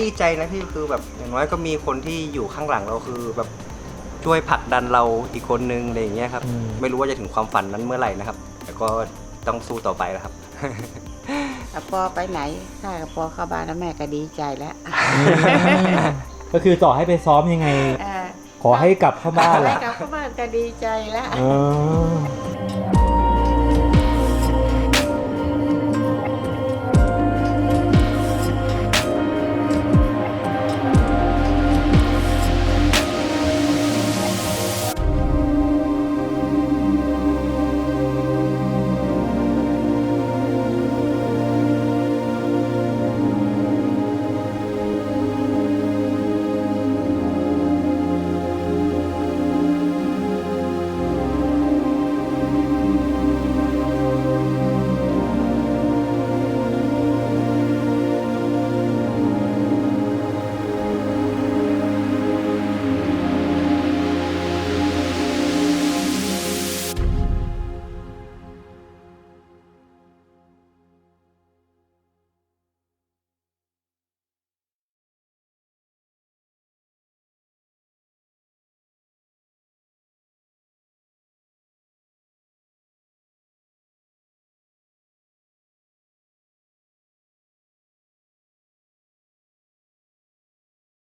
ดีใจนะพี่คือแบบอย่างน้อยก็มีคนที่อยู่ข้างหลังเราคือแบบช่วยผลักดันเราอีกคนนึงอะไรอย่างเงี้ยครับ อืม ไม่รู้ว่าจะถึงความฝันนั้นเมื่อไหร่นะครับ แต่ก็ต้องสู้ต่อไปแล้วครับถ้ปอไปไหนถ้ากัปอเข้าบ้านแล้วแม่ก็ดีใจแล้วก็คือต่อให้ไปซ้อมยังไง เออขอให้กลับเข้าบ้านแหละกลับเข้าบ้านก็ดีใจแล้ว เออ